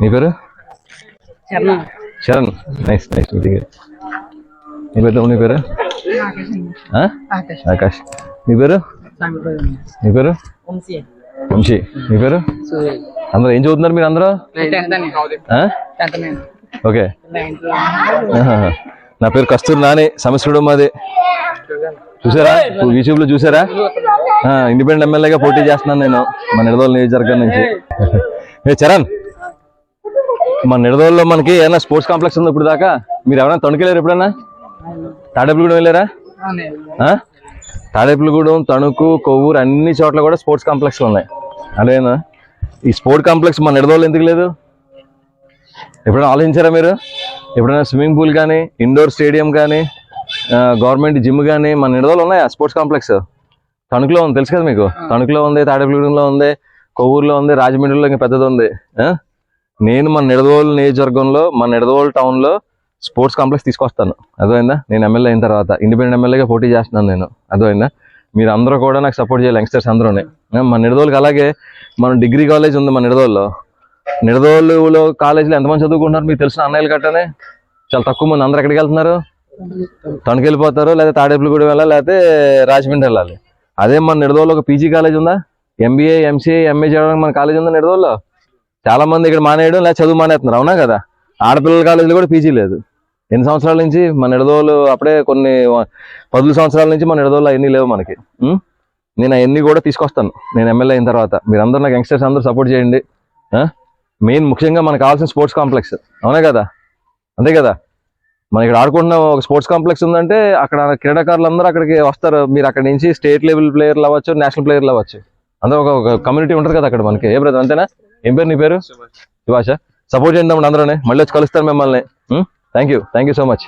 నీ పేరు? Sharan nice nice నీ పేరు నీ పేరు? ఆకాష్ నీ పేరు? నీ పేరు? వంశీ. నీ పేరు? అందరూ ఏం చదువుతున్నారు మీరు అందరూ? ఓకే. నా పేరు కస్తూరి నాని సంస్కృతం మాది. చూసారా? యూట్యూబ్లో చూసారా? ఇండిపెండెంట్ ఎమ్మెల్యేగా పోటీ చేస్తున్నాను నేను మన నిడదోలు నియోజకవర్గం నుంచి. చరణ్. మన నిడదోల్లో మనకి ఏమైనా స్పోర్ట్స్ కాంప్లెక్స్ ఉంది ఇప్పుడు దాకా? మీరు ఎవరైనా తణుకెళ్ళారు ఎప్పుడైనా తాడేపులగూడెం వెళ్ళారా? తాడేపులగూడెం తణుకు కొవ్వూరు అన్ని చోట్ల కూడా స్పోర్ట్స్ కాంప్లెక్స్లు ఉన్నాయి. అదేనా? ఈ స్పోర్ట్ కాంప్లెక్స్ మన నిడదోళ్ళు ఎందుకు లేదు? ఎప్పుడైనా ఆలోచించారా మీరు? ఎప్పుడైనా స్విమ్మింగ్ పూల్ కానీ ఇండోర్ స్టేడియం కానీ గవర్నమెంట్ జిమ్ కానీ మన నిడదోలు ఉన్నాయా స్పోర్ట్స్ కాంప్లెక్స్? తణుకులో ఉంది తెలుసు కదా మీకు? తణుకులో ఉంది తాడేపల్లిగూడెంలో ఉంది కొవ్వూరులో ఉంది రాజమండ్రిలో ఇంకా పెద్దది ఉంది? నేను మన నిడదవోలు నియోజకవర్గంలో మన నిడదవోలు టౌన్లో స్పోర్ట్స్ కాంప్లెక్స్ తీసుకొస్తాను. అర్థమైందా? నేను ఎమ్మెల్యే అయిన తర్వాత ఇండిపెండెంట్ ఎమ్మెల్యేగా పోటీ చేస్తున్నాను నేను. అర్థమైందా? మీరు అందరూ కూడా నాకు సపోర్ట్ చేయాలి యంగ్స్టర్స్ అందరూనే మన నిడదోలుకి అలాగే మన డిగ్రీ కాలేజ్ ఉంది మన నిడదోల్లో. నిడదోళ్ళులో కాలేజీలో ఎంతమంది చదువుకుంటున్నారు మీకు తెలిసిన అన్నయ్యలు గట్టనే? చాలా తక్కువ మంది. అందరు ఎక్కడికి వెళ్తున్నారు? తణుకు వెళ్ళిపోతారు లేదా తాడేపులగూడెం వెళ్ళాలి లేకపోతే రాజమండ్రి వెళ్ళాలి. అదే మన నిడదోళ్ళు ఒక పీజీ కాలేజ్ ఉందా? ఎంబీఏ ఎంసీఏ ఎంఏ చేయడానికి మన కాలేజ్ ఉందా నిడదోళ్ళలో చాలా మంది ఇక్కడ మానేయడం లేదా చదువు మానేస్తున్నారు. అవునా కదా? ఆడపిల్లల కాలేజీలో కూడా పీజీ లేదు. ఎన్ని సంవత్సరాల నుంచి మన నిడదోలు అప్పుడే కొన్ని పదుల సంవత్సరాల నుంచి మన నిడదోలు అవన్నీ లేవు మనకి. నేను అవన్నీ కూడా తీసుకొస్తాను. నేను ఎమ్మెల్యే అయిన తర్వాత. మీరందరూ నాకు యంగ్స్టర్స్ అందరూ సపోర్ట్ చేయండి. మెయిన్ ముఖ్యంగా మనకు కావాల్సిన స్పోర్ట్స్ కాంప్లెక్స్. అవునా కదా? అంతే కదా? మన ఇక్కడ ఆడుకుంటున్న ఒక స్పోర్ట్స్ కాంప్లెక్స్ ఉందంటే అక్కడ క్రీడాకారులు అందరూ అక్కడికి వస్తారు. మీరు అక్కడ నుంచి స్టేట్ లెవెల్ ప్లేయర్లు అవ్వచ్చు నేషనల్ ప్లేయర్లు అవ్వచ్చు. అంతా ఒక ఒక కమ్యూనిటీ ఉంటుంది కదా అక్కడ మనకి. ఏ బ్రదర్? అంతేనా? ఏం పేరు నీ పేరు? సుభాష. సపోర్ట్ చేయండి తమ్ముడు అందరూనే. మళ్ళీ వచ్చి కలుస్తాను మిమ్మల్ని. Thank you thank you so much